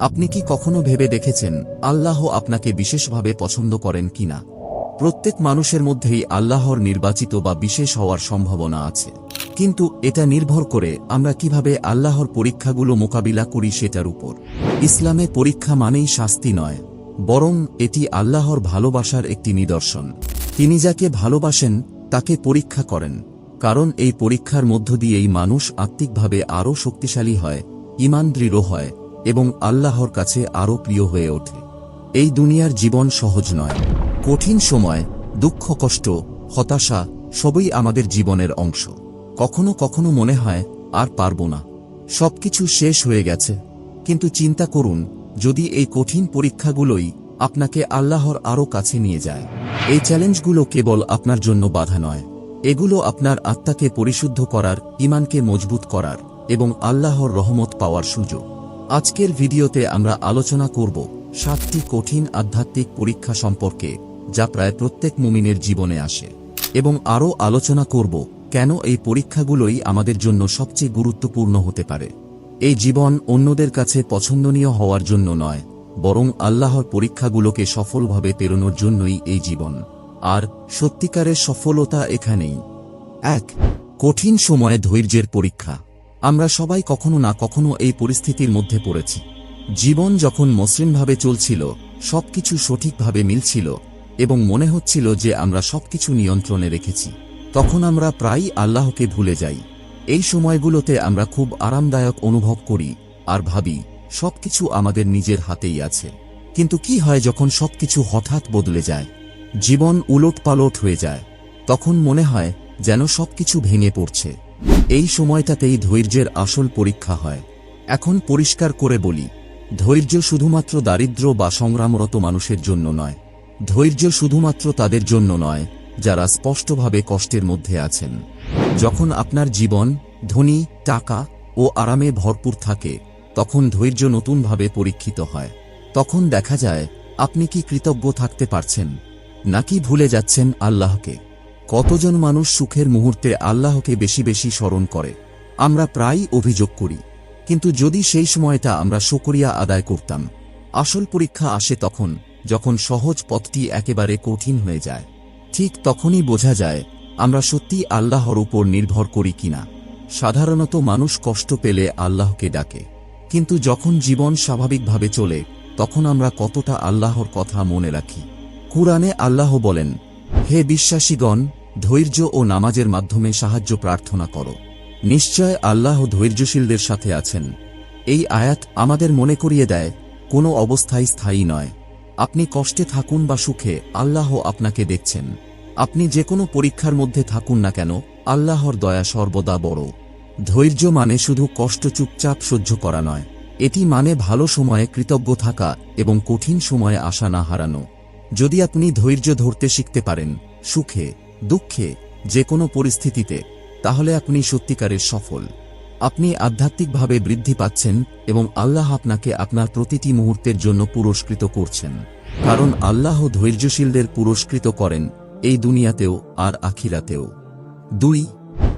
আপনি কি কখনো ভেবে দেখেছেন আল্লাহ আপনাকে বিশেষভাবে পছন্দ করেন কিনা? প্রত্যেক মানুষের মধ্যেই আল্লাহর নির্বাচিত বা বিশেষ হওয়ার সম্ভাবনা আছে। কিন্তু এটা নির্ভর করে আমরা কীভাবে আল্লাহর পরীক্ষাগুলো মোকাবিলা করি সেটার উপর। ইসলামে পরীক্ষা মানেই শাস্তি নয়, বরং এটি আল্লাহর ভালোবাসার একটি নিদর্শন। তিনি যাকে ভালোবাসেন, তাকে পরীক্ষা করেন, কারণ এই পরীক্ষার মধ্য দিয়েই মানুষ আত্মিকভাবে আরও শক্তিশালী হয় ইমান দৃঢ় হয় এবং আল্লাহর কাছে আরও প্রিয় হয়ে ওঠে। এই দুনিয়ার জীবন সহজ নয়। কঠিন সময়, দুঃখ, কষ্ট, হতাশা সবই আমাদের জীবনের অংশ। কখনো কখনো মনে হয়, আর পারব না। সবকিছু শেষ হয়ে গেছে। কিন্তু চিন্তা করুন, যদি এই কঠিন পরীক্ষাগুলোই আপনাকে আল্লাহর আরও কাছে নিয়ে যায়। এই চ্যালেঞ্জগুলো কেবল আপনার জন্য বাধা নয়। এগুলো আপনার আত্মাকে পরিশুদ্ধ করার ইমানকে মজবুত করার এবং আল্লাহর রহমত পাওয়ার সুযোগ। আজকের ভিডিওতে আমরা আলোচনা করব সাতটি কঠিন আধ্যাত্মিক পরীক্ষা সম্পর্কে, যা প্রায় প্রত্যেক মুমিনের জীবনে আসে। এবং আরও আলোচনা করব কেন এই পরীক্ষাগুলোই আমাদের জন্য সবচেয়ে গুরুত্বপূর্ণ হতে পারে। এই জীবন অন্যদের কাছে পছন্দনীয় হওয়ার জন্য নয়, বরং আল্লাহর পরীক্ষাগুলোকে সফলভাবে পেরোনোর জন্যই এই জীবন। আর সত্যিকারের সফলতা এখানেই। এক, কঠিন সময়ে ধৈর্যের পরীক্ষা। আমরা সবাই কখনো না কখনো এই পরিস্থিতির মধ্যে পড়েছি। জীবন যখন মসৃণভাবে চলছিল, সবকিছু সঠিকভাবে মিলছিল এবং মনে হচ্ছিল যে আমরা সবকিছু নিয়ন্ত্রণে রেখেছি। তখন আমরা প্রায়ই আল্লাহকে ভুলে যাই। এই সময়গুলোতে আমরা খুব আরামদায়ক অনুভব করি আর ভাবি, সবকিছু আমাদের নিজের হাতেই আছে। কিন্তু কি হয় যখন সবকিছু হঠাৎ বদলে যায়? জীবন উলট পালট হয়ে যায়। তখন মনে হয় যেন সবকিছু ভেঙে পড়ছে। এই সময়টাতেই ধৈর্যের আসল পরীক্ষা হয়। এখন পরিষ্কার করে বলি, ধৈর্য শুধুমাত্র দারিদ্র বা সংগ্রামরত মানুষের জন্য নয়। ধৈর্য শুধুমাত্র তাদের জন্য নয়, যারা স্পষ্টভাবে কষ্টের মধ্যে আছেন। যখন আপনার জীবন, ধনী, টাকা ও আরামে ভরপুর থাকে, তখন ধৈর্য নতুনভাবে পরীক্ষিত হয়। তখন দেখা যায়, আপনি কি কৃতজ্ঞ থাকতে পারছেন, নাকি ভুলে যাচ্ছেন আল্লাহকে? কতজন মানুষ সুখের মুহূর্তে আল্লাহকে বেশি বেশি স্মরণ করে? আমরা প্রায়ই অভিযোগ করি, কিন্তু যদি সেই সময়টা আমরা শকরিয়া আদায় করতাম, আসল পরীক্ষা আসে তখন, যখন সহজ পথটি একেবারে কঠিন হয়ে যায়। ঠিক তখনই বোঝা যায়, আমরা সত্যি আল্লাহর উপর নির্ভর করি কিনা। সাধারণত মানুষ কষ্ট পেলে আল্লাহকে ডাকে, কিন্তু যখন জীবন স্বাভাবিকভাবে চলে, তখন আমরা কতটা আল্লাহর কথা মনে রাখি। কুরআনে আল্লাহ বলেন, হে বিশ্বাসীগণ ধৈর্য ও নামাজের মাধ্যমে সাহায্য প্রার্থনা করো। নিশ্চয় আল্লাহ ধৈর্যশীলদের সাথে আছেন। এই আয়াত আমাদের মনে করিয়ে দেয়, কোনো অবস্থায় স্থায়ী নয়। আপনি কষ্টে থাকুন বা সুখে আল্লাহ আপনাকে দেখছেন। আপনি যে কোনো পরীক্ষার মধ্যে থাকুন না কেন, আল্লাহর দয়া সর্বদা বড়। ধৈর্য মানে শুধু কষ্ট চুপচাপ সহ্য করা নয়, এটি মানে ভালো সময়ে কৃতজ্ঞ থাকা এবং কঠিন সময়ে আশা না হারানো। যদি আপনি ধৈর্য ধরতে শিখতে পারেন, সুখে দুঃখে যে কোনো পরিস্থিতিতে, তাহলে আপনি সত্যিকারের সফল। আপনি আধ্যাত্মিকভাবে বৃদ্ধি পাচ্ছেন এবং আল্লাহ আপনাকে আপনার প্রতিটি মুহূর্তের জন্য পুরস্কৃত করছেন। কারণ আল্লাহ ধৈর্যশীলদের পুরস্কৃত করেন এই দুনিয়াতেও আর আখিরাতেও। দুই,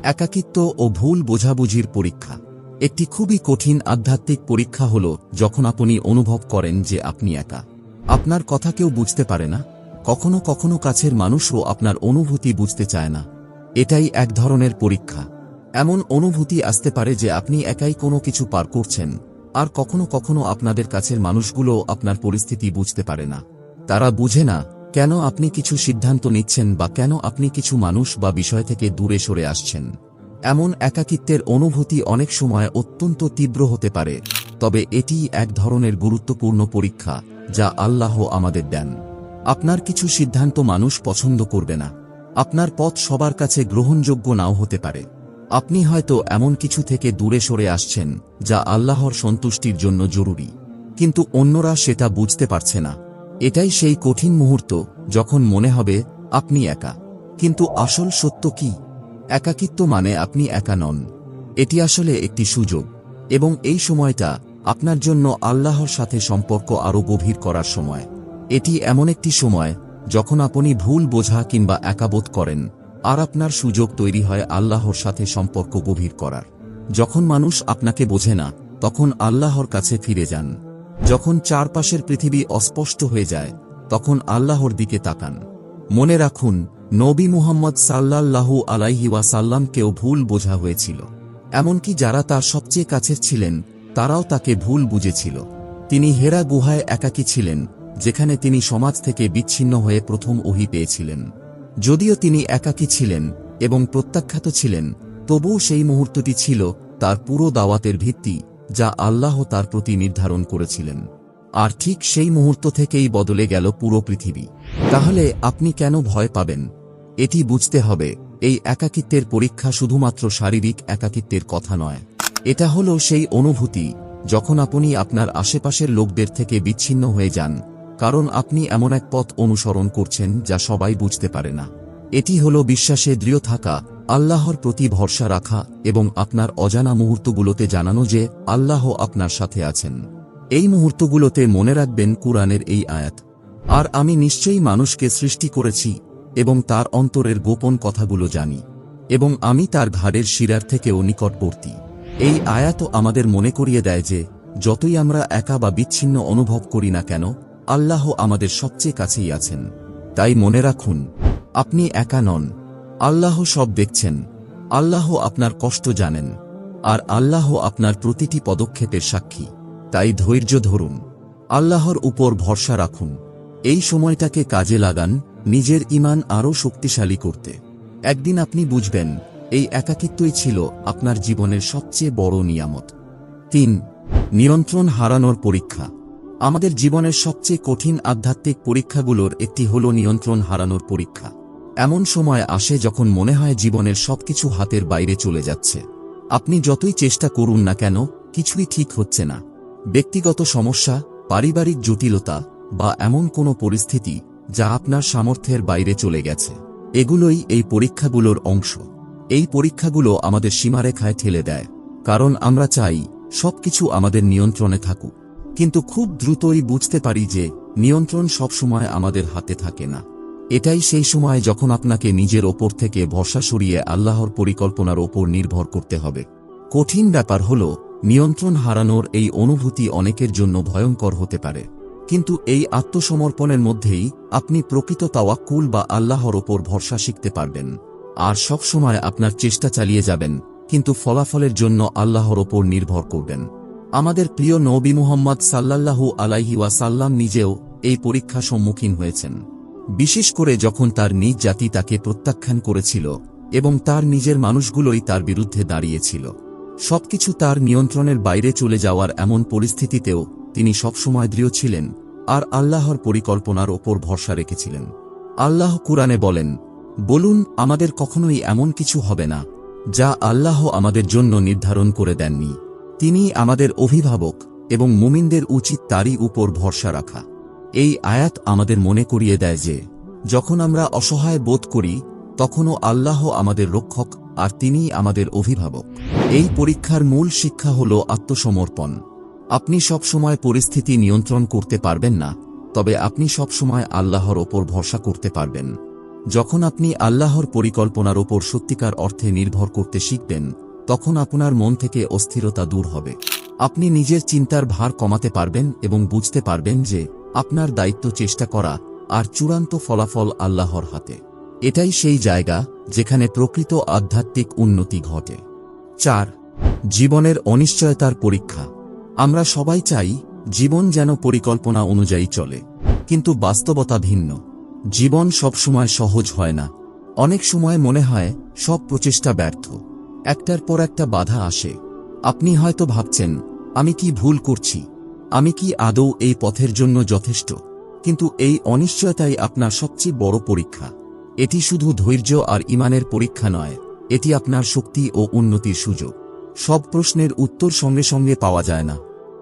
একাকিত্ব ও ভুল বোঝাবুঝির পরীক্ষা। একটি খুবই কঠিন আধ্যাত্মিক পরীক্ষা হল যখন আপনি অনুভব করেন যে আপনি একা। আপনার কথা কেউ বুঝতে পারে না। কখনো কখনো কাছের মানুষও আপনার অনুভূতি বুঝতে চায় না। এটাই এক ধরনের পরীক্ষা। এমন অনুভূতি আসতে পারে যে আপনি একাই কোনো কিছু পার করছেন, আর কখনো কখনো আপনাদের কাছের মানুষগুলো আপনার পরিস্থিতি বুঝতে পারে না। তারা বুঝে না, কেন আপনি কিছু সিদ্ধান্ত নিচ্ছেন বা কেন আপনি কিছু মানুষ বা বিষয় থেকে দূরে সরে আসছেন। এমন একাকিত্বের অনুভূতি অনেক সময় অত্যন্ত তীব্র হতে পারে, তবে এটি এক ধরনের গুরুত্বপূর্ণ পরীক্ষা যা আল্লাহ আমাদের দেন। আপনার কিছু সিদ্ধান্ত মানুষ পছন্দ করবে না। আপনার পথ সবার কাছে গ্রহণযোগ্য নাও হতে পারে। আপনি হয়তো এমন কিছু থেকে দূরে সরে আসছেন, যা আল্লাহর সন্তুষ্টির জন্য জরুরি। কিন্তু অন্যরা সেটা বুঝতে পারছে না। এটাই সেই কঠিন মুহূর্ত, যখন মনে হবে, আপনি একা। কিন্তু আসল সত্য কি? একাকিত্ব মানে আপনি একা নন। এটি আসলে একটি সুযোগ। এবং এই সময়টা আপনার জন্য আল্লাহর সাথে সম্পর্ক আরও গভীর করার সময়। এটি এমন একটি সময়, যখন আপনি ভুল বোঝা কিংবা একাবোধ করেন, আর আপনার সুযোগ তৈরি হয় আল্লাহর সাথে সম্পর্ক গভীর করার। যখন মানুষ আপনাকে বোঝে না, তখন আল্লাহর কাছে ফিরে যান। যখন চারপাশের পৃথিবী অস্পষ্ট হয়ে যায়, তখন আল্লাহর দিকে তাকান। মনে রাখুন, নবী মুহাম্মদ সাল্লাল্লাহু আলাইহি ওয়াসাল্লামকেও ভুল বোঝা হয়েছিল। এমনকি যারা তার সবচেয়ে কাছের ছিলেন, তারাও তাকে ভুল বুঝেছিল। তিনি হেরা গুহায় একাকী ছিলেন যেখানে তিনি সমাজ থেকে বিচ্ছিন্ন হয়ে প্রথম ওহি পেয়েছিলেন। যদিও তিনি একাকী ছিলেন এবং প্রত্যাখ্যাত ছিলেন, তবুও সেই মুহূর্তটি ছিল তার পুরো দাওয়াতের ভিত্তি, যা আল্লাহ তার প্রতি নির্ধারণ করেছিলেন। আর ঠিক সেই মুহূর্ত থেকেই বদলে গেল পুরো পৃথিবী। তাহলে আপনি কেন ভয় পাবেন? এটি বুঝতে হবে, এই একাকিত্বের পরীক্ষা শুধুমাত্র শারীরিক একাকিত্বের কথা নয়। এটা হলো সেই অনুভূতি, যখন আপনি আপনার আশেপাশের লোকদের থেকে বিচ্ছিন্ন হয়ে যান কারণ আপনি এমন এক পথ অনুসরণ করছেন যা সবাই বুঝতে পারে না। এটি হল বিশ্বাসে দৃঢ় থাকা, আল্লাহর প্রতি ভরসা রাখা এবং আপনার অজানা মুহূর্তগুলোতে জানানো যে আল্লাহ আপনার সাথে আছেন। এই মুহূর্তগুলোতে মনে রাখবেন কুরআনের এই আয়াত, আর আমি নিশ্চয়ই মানুষকে সৃষ্টি করেছি এবং তার অন্তরের গোপন কথাগুলো জানি এবং আমি তার ঘাড়ের শিরার থেকেও নিকটবর্তী। এই আয়াত আমাদের মনে করিয়ে দেয় যে, যতই আমরা একা বা বিচ্ছিন্ন অনুভব করি না কেন আল্লাহ আমাদের সবচেয়ে কাছেই আছেন। তাই মনে রাখুন, আপনি একা নন। আল্লাহ সব দেখছেন। আল্লাহ আপনার কষ্ট জানেন। আর আল্লাহ আপনার প্রতিটি পদক্ষেপের সাক্ষী। তাই ধৈর্য ধরুন। আল্লাহর উপর ভরসা রাখুন। এই সময়টাকে কাজে লাগান, নিজের ইমান আরও শক্তিশালী করতে। একদিন আপনি বুঝবেন, এই একাকিত্বই ছিল আপনার জীবনের সবচেয়ে বড় নিয়ামত। তিন, নিয়ন্ত্রণ হারানোর পরীক্ষা। আমাদের জীবনের সবচেয়ে কঠিন আধ্যাত্মিক পরীক্ষাগুলোর একটি হল নিয়ন্ত্রণ হারানোর পরীক্ষা। এমন সময় আসে যখন মনে হয় জীবনের সবকিছু হাতের বাইরে চলে যাচ্ছে। আপনি যতই চেষ্টা করুন না কেন, কিছুই ঠিক হচ্ছে না। ব্যক্তিগত সমস্যা, পারিবারিক জটিলতা বা এমন কোনো পরিস্থিতি যা আপনার সামর্থ্যের বাইরে চলে গেছে। এগুলোই এই পরীক্ষাগুলোর অংশ। এই পরীক্ষাগুলো আমাদের সীমারেখায় ঠেলে দেয়। কারণ আমরা চাই সবকিছু আমাদের নিয়ন্ত্রণে থাকুক। কিন্তু খুব দ্রুতই বুঝতে পারি যে, নিয়ন্ত্রণ সবসময় আমাদের হাতে থাকে না। এটাই সেই সময় যখন আপনাকে নিজের ওপর থেকে ভরসা সরিয়ে আল্লাহর পরিকল্পনার ওপর নির্ভর করতে হবে। কঠিন ব্যাপার হল, নিয়ন্ত্রণ হারানোর এই অনুভূতি অনেকের জন্য ভয়ঙ্কর হতে পারে। কিন্তু এই আত্মসমর্পণের মধ্যেই আপনি প্রকৃত তাওয়াক্কুল বা আল্লাহর ওপর ভরসা শিখতে পারবেন। আর সবসময় আপনার চেষ্টা চালিয়ে যাবেন, কিন্তু ফলাফলের জন্য আল্লাহর ওপর নির্ভর করবেন। আমাদের প্রিয় নবী মুহাম্মদ সাল্লাল্লাহু আলাইহি ওয়াসাল্লাম নিজেও এই পরীক্ষা সম্মুখীন হয়েছেন। বিশেষ করে যখন তার নিজ জাতি তাকে প্রত্যাখ্যান করেছিল এবং তার নিজের মানুষগুলোই তার বিরুদ্ধে দাঁড়িয়েছিল। সবকিছু তার নিয়ন্ত্রণের বাইরে চলে যাওয়ার এমন পরিস্থিতিতেও তিনি সবসময় দৃঢ় ছিলেন আর আল্লাহর পরিকল্পনার ওপর ভরসা রেখেছিলেন। আল্লাহ কুরআনে বলেন, বলুন, আমাদের কখনোই এমন কিছু হবে না যা আল্লাহ আমাদের জন্য নির্ধারণ করে দেননি। তিনি আমাদের অভিভাবক এবং মুমিনদের উচিত তারই উপর ভরসা রাখা। এই আয়াত আমাদের মনে করিয়ে দেয় যে, যখন আমরা অসহায় বোধ করি, তখনও আল্লাহ আমাদের রক্ষক আর তিনিই আমাদের অভিভাবক। এই পরীক্ষার মূল শিক্ষা হল আত্মসমর্পণ। আপনি সবসময় পরিস্থিতি নিয়ন্ত্রণ করতে পারবেন না, তবে আপনি সবসময় আল্লাহর ওপর ভরসা করতে পারবেন। যখন আপনি আল্লাহর পরিকল্পনার ওপর সত্যিকার অর্থে নির্ভর করতে শিখবেন তখন আপনার মন থেকে অস্থিরতা দূর হবে। আপনি নিজের চিন্তার ভার কমাতে পারবেন এবং বুঝতে পারবেন যে, আপনার দায়িত্ব চেষ্টা করা আর চূড়ান্ত ফলাফল আল্লাহর হাতে। এটাই সেই জায়গা যেখানে প্রকৃত আধ্যাত্মিক উন্নতি ঘটে। চার, জীবনের অনিশ্চয়তার পরীক্ষা। আমরা সবাই চাই জীবন যেন পরিকল্পনা অনুযায়ী চলে, কিন্তু বাস্তবতা ভিন্ন। জীবন সবসময় সহজ হয় না। অনেক সময় মনে হয় সব প্রচেষ্টা ব্যর্থ। একটার পর একটা বাধা আসে। আপনি হয়তো ভাবছেন, আমি কি ভুল করছি? আমি কি আদৌ এই পথের জন্য যথেষ্ট? কিন্তু এই অনিশ্চয়তাই আপনার সবচেয়ে বড় পরীক্ষা। এটি শুধু ধৈর্য আর ইমানের পরীক্ষা নয়, এটি আপনার শক্তি ও উন্নতির সুযোগ। সব প্রশ্নের উত্তর সঙ্গে সঙ্গে পাওয়া যায় না।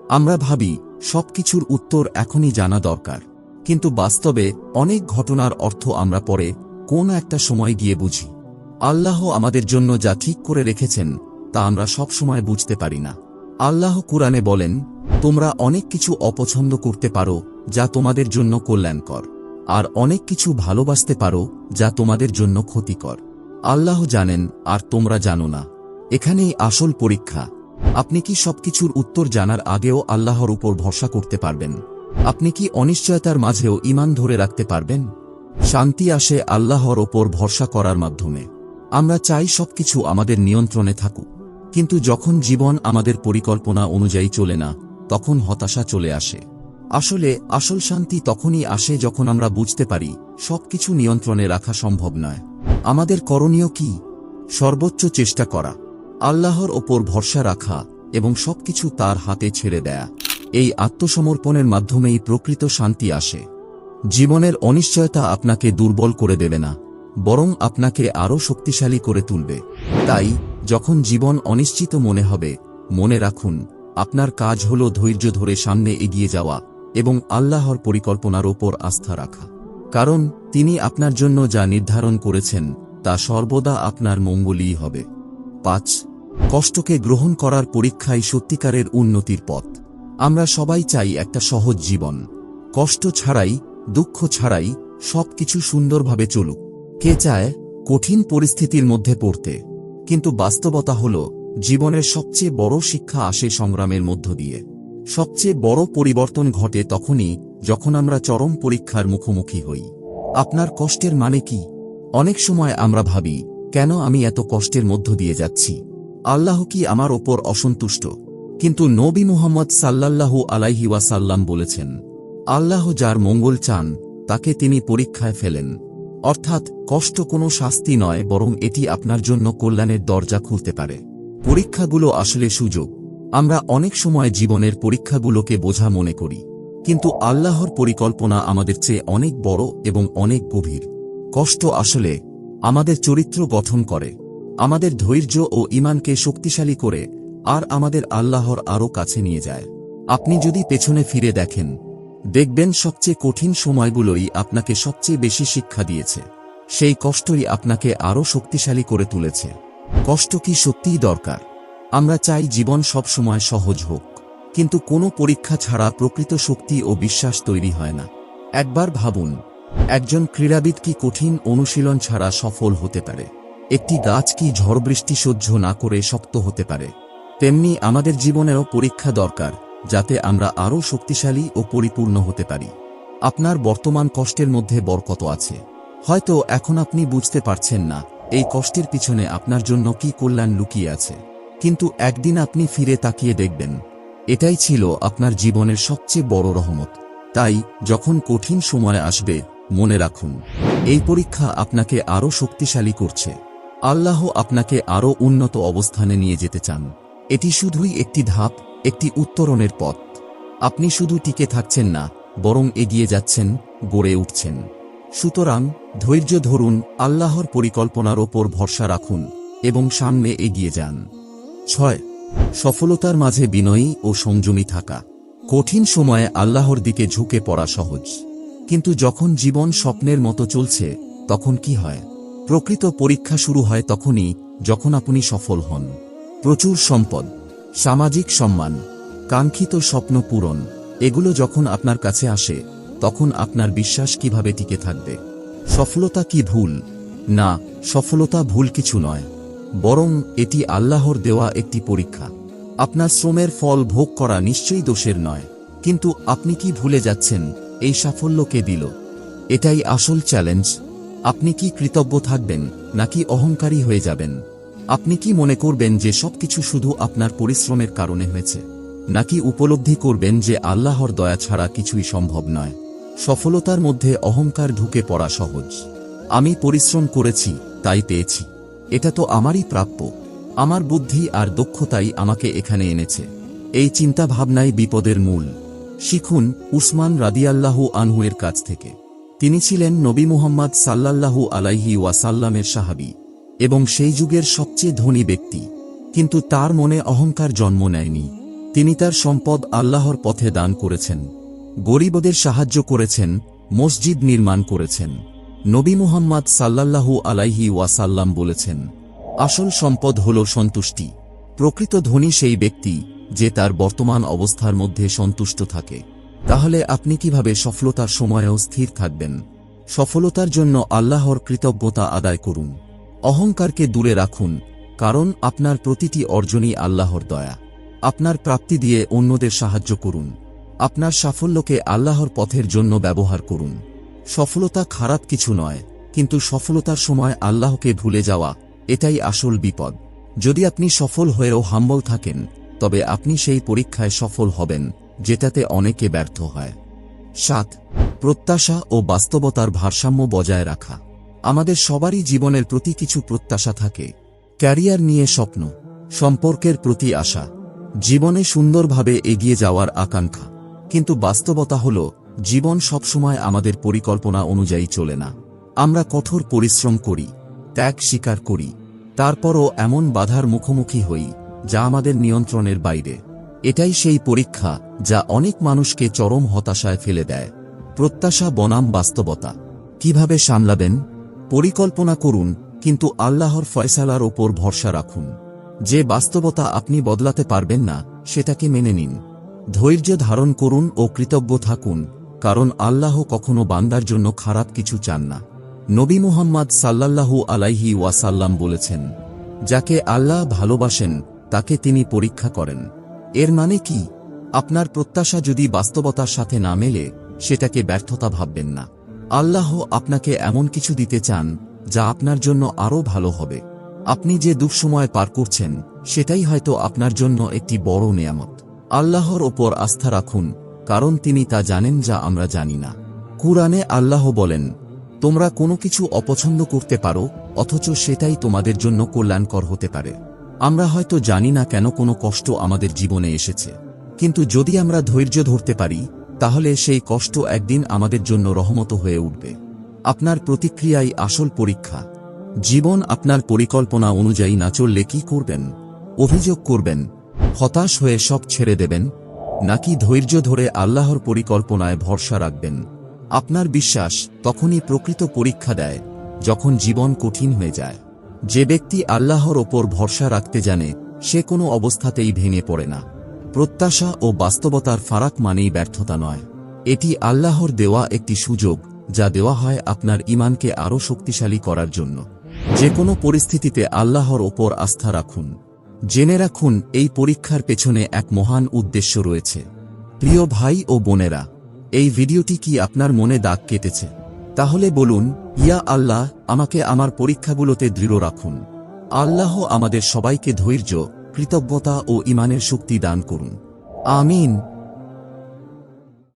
আমরা ভাবি, সবকিছুর উত্তর এখনই জানা দরকার। কিন্তু বাস্তবে অনেক ঘটনার অর্থ আমরা পরে কোন একটা সময় গিয়ে বুঝি। আল্লাহ আমাদের জন্য যা ঠিক করে রেখেছেন, তা আমরা সব সময় বুঝতে পারি না। আল্লাহ কুরআনে বলেন, তোমরা অনেক কিছু অপছন্দ করতে পারো, যা তোমাদের জন্য কল্যাণকর, আর অনেক কিছু ভালোবাসতে পারো, যা তোমাদের জন্য ক্ষতিকর। আল্লাহ জানেন, আর তোমরা জানো না। এখানেই আসল পরীক্ষা। আপনি কি সবকিছুর উত্তর জানার আগেও আল্লাহর উপর ভরসা করতে পারবেন? আপনি কি অনিশ্চয়তার মাঝেও ইমান ধরে রাখতে পারবেন? শান্তি আসে আল্লাহর ওপর ভরসা করার মাধ্যমে। আমরা চাই সবকিছু আমাদের নিয়ন্ত্রণে থাকুক। কিন্তু যখন জীবন আমাদের পরিকল্পনা অনুযায়ী চলে না, তখন হতাশা চলে আসে। আসলে, আসল শান্তি তখনই আসে যখন আমরা বুঝতে পারি, সবকিছু নিয়ন্ত্রণে রাখা সম্ভব নয়। আমাদের করণীয় কি? সর্বোচ্চ চেষ্টা করা। আল্লাহর ওপর ভরসা রাখা এবং সবকিছু তার হাতে ছেড়ে দেয়া। এই আত্মসমর্পণের মাধ্যমেই প্রকৃত শান্তি আসে। জীবনের অনিশ্চয়তা আপনাকে দুর্বল করে দেবে না। বরং আপনাকে আরও শক্তিশালী করে তুলবে। তাই, যখন জীবন অনিশ্চিত মনে হবে, মনে রাখুন, আপনার কাজ হল ধৈর্য ধরে সামনে এগিয়ে যাওয়া এবং আল্লাহর পরিকল্পনার ওপর আস্থা রাখা। কারণ, তিনি আপনার জন্য যা নির্ধারণ করেছেন, তা সর্বদা আপনার মঙ্গলই হবে। পাঁচ, কষ্টকে গ্রহণ করার পরীক্ষাই সত্যিকারের উন্নতির পথ। আমরা সবাই চাই একটা সহজ জীবন। কষ্ট ছাড়াই, দুঃখ ছাড়াই সবকিছু সুন্দরভাবে চলুক। কে চায় কঠিন পরিস্থিতির মধ্যে পড়তে। কিন্তু বাস্তবতা হল, জীবনের সবচেয়ে বড় শিক্ষা আসে সংগ্রামের মধ্য দিয়ে। সবচেয়ে বড় পরিবর্তন ঘটে তখনই যখন আমরা চরম পরীক্ষার মুখোমুখি হই। আপনার কষ্টের মানে কি? অনেক সময় আমরা ভাবি, কেন আমি এত কষ্টের মধ্য দিয়ে যাচ্ছি? আল্লাহ কি আমার ওপর অসন্তুষ্ট? কিন্তু নবী মুহাম্মদ সাল্লাল্লাহু আলাইহি ওয়াসাল্লাম বলেছেন, আল্লাহ যার মঙ্গল চান, তাকে তিনি পরীক্ষায় ফেলেন। অর্থাৎ কষ্ট কোনো শাস্তি নয়, বরং এটি আপনার জন্য কল্যাণের দরজা খুলতে পারে। পরীক্ষাগুলো আসলে সুযোগ। আমরা অনেক সময় জীবনের পরীক্ষাগুলোকে বোঝা মনে করি। কিন্তু আল্লাহর পরিকল্পনা আমাদের চেয়ে অনেক বড় এবং অনেক গভীর। কষ্ট আসলে আমাদের চরিত্র গঠন করে, আমাদের ধৈর্য ও ইমানকে শক্তিশালী করে, আর আমাদের আল্লাহর আরও কাছে নিয়ে যায়। আপনি যদি পেছনে ফিরে দেখেন দেখবেন সবচেয়ে কঠিন সময়গুলোই আপনাকে সবচেয়ে বেশি শিক্ষা দিয়েছে। সেই কষ্টই আপনাকে আরও শক্তিশালী করে তুলেছে। কষ্ট কি সত্যিই দরকার? আমরা চাই জীবন সবসময় সহজ হোক। কিন্তু কোনো পরীক্ষা ছাড়া প্রকৃত শক্তি ও বিশ্বাস তৈরি হয় না। একবার ভাবুন, একজন ক্রীড়াবিদ কি কঠিন অনুশীলন ছাড়া সফল হতে পারে? একটি গাছ কি ঝড় বৃষ্টি সহ্য না করে শক্ত হতে পারে? তেমনি আমাদের জীবনেরও পরীক্ষা দরকার। যাতে আমরা আরও শক্তিশালী ও পরিপূর্ণ হতে পারি। আপনার বর্তমান কষ্টের মধ্যে বরকত আছে। হয়তো এখন আপনি বুঝতে পারছেন না, এই কষ্টের পিছনে আপনার জন্য কি কল্যাণ লুকিয়ে আছে। কিন্তু একদিন আপনি ফিরে তাকিয়ে দেখবেন, এটাই ছিল আপনার জীবনের সবচেয়ে বড় রহমত। তাই, যখন কঠিন সময় আসবে, মনে রাখুন, এই পরীক্ষা আপনাকে আরও শক্তিশালী করছে। আল্লাহ আপনাকে আরও উন্নত অবস্থানে নিয়ে যেতে চান। এটি শুধুই একটি ধাপ একটি উত্তরণের পথ। আপনি শুধু টিকে থাকছেন না, বরং এগিয়ে যাচ্ছেন, গড়ে উঠছেন। সুতরাং, ধৈর্য ধরুন, আল্লাহর পরিকল্পনার ওপর ভরসা রাখুন, এবং সামনে এগিয়ে যান। ছয়, সফলতার মাঝে বিনয়ী ও সংযমী থাকা। কঠিন সময়ে আল্লাহর দিকে ঝুঁকে পড়া সহজ। কিন্তু যখন জীবন স্বপ্নের মতো চলছে, তখন কি হয়? প্রকৃত পরীক্ষা শুরু হয় তখনই, যখন আপনি সফল হন। প্রচুর সম্পদ। সামাজিক সম্মান, কাঙ্ক্ষিত স্বপ্ন পূরণ, এগুলো যখন আপনার কাছে আসে, তখন আপনার বিশ্বাস কীভাবে টিকে থাকবে? সফলতা কি ভুল? না, সফলতা ভুল কিছু নয়। বরং এটি আল্লাহর দেওয়া একটি পরীক্ষা। আপনার শ্রমের ফল ভোগ করা নিশ্চয়ই দোষের নয়। কিন্তু আপনি কি ভুলে যাচ্ছেন? এই সাফল্যকে দিল? এটাই আসল চ্যালেঞ্জ আপনি কি কৃতজ্ঞ থাকবেন, নাকি অহংকারী হয়ে যাবেন? আপনি কি মনে করবেন যে সবকিছু শুধু আপনার পরিশ্রমের কারণে হয়েছে? নাকি উপলব্ধি করবেন যে আল্লাহর দয়া ছাড়া কিছুই সম্ভব নয়? সফলতার মধ্যে অহংকার ঢুকে পড়া সহজ। আমি পরিশ্রম করেছি, তাই পেয়েছি। এটা তো আমারই প্রাপ্য। আমার বুদ্ধি আর দক্ষতাই আমাকে এখানে এনেছে। এই চিন্তা ভাবনাই বিপদের মূল। শিখুন উসমান রাদিয়াল্লাহু আনহুয়ের কাছ থেকে। তিনি ছিলেন নবী মুহাম্মদ সাল্লাল্লাহু আলাইহি ওয়াসাল্লামের সাহাবি। এবং সেই যুগের সবচেয়ে ধনী ব্যক্তি। কিন্তু তার মনে অহংকার জন্ম নেয়নি। তিনি তার সম্পদ আল্লাহর পথে দান করেছেন। গরিবদের সাহায্য করেছেন, মসজিদ নির্মাণ করেছেন। নবী মুহাম্মদ সাল্লাল্লাহু আলাইহি ওয়াসাল্লাম বলেছেন, আসল সম্পদ হল সন্তুষ্টি। প্রকৃত ধনী সেই ব্যক্তি যে তার বর্তমান অবস্থার মধ্যে সন্তুষ্ট থাকে। তাহলে আপনি কীভাবে সফলতার সময়েও স্থির থাকবেন? সফলতার জন্য আল্লাহর কৃতজ্ঞতা আদায় করুন। অহংকারকে দূরে রাখুন, কারণ আপনার প্রতিটি অর্জনই আল্লাহর দয়া। আপনার প্রাপ্তি দিয়ে অন্যদের সাহায্য করুন। আপনার সাফল্যকে আল্লাহর পথের জন্য ব্যবহার করুন। সফলতা খারাপ কিছু নয়, কিন্তু সফলতার সময় আল্লাহকে ভুলে যাওয়া, এটাই আসল বিপদ। যদি আপনি সফল হয়েও হাম্বল থাকেন, তবে আপনি সেই পরীক্ষায় সফল হবেন, যেটাতে অনেকে ব্যর্থ হয়। সাত, প্রত্যাশা ও বাস্তবতার ভারসাম্য বজায় রাখা। আমাদের সবারই জীবনের প্রতি কিছু প্রত্যাশা থাকে, ক্যারিয়ার নিয়ে স্বপ্ন, সম্পর্কের প্রতি আশা, জীবনে সুন্দরভাবে এগিয়ে যাওয়ার আকাঙ্ক্ষা। কিন্তু বাস্তবতা হল, জীবন সবসময় আমাদের পরিকল্পনা অনুযায়ী চলে না। আমরা কঠোর পরিশ্রম করি, ত্যাগ স্বীকার করি, তারপরও এমন বাধার মুখোমুখি হই, যা আমাদের নিয়ন্ত্রণের বাইরে। এটাই সেই পরীক্ষা, যা অনেক মানুষকে চরম হতাশায় ফেলে দেয়। প্রত্যাশা বনাম বাস্তবতা। কীভাবে সামলাবেন? পরিকল্পনা করুন, কিন্তু আল্লাহর ফয়সালার ওপর ভরসা রাখুন। যে বাস্তবতা আপনি বদলাতে পারবেন না, সেটাকে মেনে নিন। ধৈর্য ধারণ করুন ও কৃতজ্ঞ থাকুন, কারণ আল্লাহ কখনো বান্দার জন্য খারাপ কিছু চান না। নবী মুহাম্মদ সাল্লাল্লাহু আলাইহি ওয়াসাল্লাম বলেছেন, যাকে আল্লাহ ভালোবাসেন, তাকে তিনি পরীক্ষা করেন। এর মানে কি? আপনার প্রত্যাশা যদি বাস্তবতার সাথে না মেলে, সেটাকে ব্যর্থতা ভাববেন না। আল্লাহ আপনাকে এমন কিছু দিতে চান, যা আপনার জন্য আরও ভালো হবে। আপনি যে দুঃসময় পার করছেন, সেটাই হয়তো আপনার জন্য একটি বড় নেয়ামত। আল্লাহর ওপর আস্থা রাখুন, কারণ তিনি তা জানেন যা আমরা জানি না। কুরআনে আল্লাহ বলেন, তোমরা কোনো কিছু অপছন্দ করতে পারো, অথচ সেটাই তোমাদের জন্য কল্যাণকর হতে পারে। আমরা হয়তো জানি না কেন কোনো কষ্ট আমাদের জীবনে এসেছে। কিন্তু যদি আমরা ধৈর্য ধরতে পারি তাহলে সেই কষ্ট একদিন আমাদের জন্য রহমত হয়ে উঠবে। আপনার প্রতিক্রিয়াই আসল পরীক্ষা। জীবন আপনার পরিকল্পনা অনুযায়ী না চললে কি করবেন? অভিযোগ করবেন। হতাশ হয়ে সব ছেড়ে দেবেন। নাকি ধৈর্য ধরে আল্লাহর পরিকল্পনায় ভরসা রাখবেন? আপনার বিশ্বাস তখনই প্রকৃত পরীক্ষা দেয়, যখন জীবন কঠিন হয়ে যায়। যে ব্যক্তি আল্লাহর ওপর ভরসা রাখতে জানে, সে কোনো অবস্থাতেই ভেঙে পড়ে না। প্রত্যাশা ও বাস্তবতার ফারাক মানেই ব্যর্থতা নয়। এটি আল্লাহর দেওয়া একটি সুযোগ, যা দেওয়া হয় আপনার ইমানকে আরও শক্তিশালী করার জন্য। যে কোনো পরিস্থিতিতে আল্লাহর ওপর আস্থা রাখুন। জেনে রাখুন, এই পরীক্ষার পেছনে এক মহান উদ্দেশ্য রয়েছে। প্রিয় ভাই ও বোনেরা, এই ভিডিওটি কি আপনার মনে দাগ কেটেছে? তাহলে বলুন, ইয়া আল্লাহ, আমাকে আমার পরীক্ষাগুলোতে দৃঢ় রাখুন। আল্লাহ আমাদের সবাইকে ধৈর্য কৃতজ্ঞতা ও ইমানের শক্তি দান করুন। আমিন।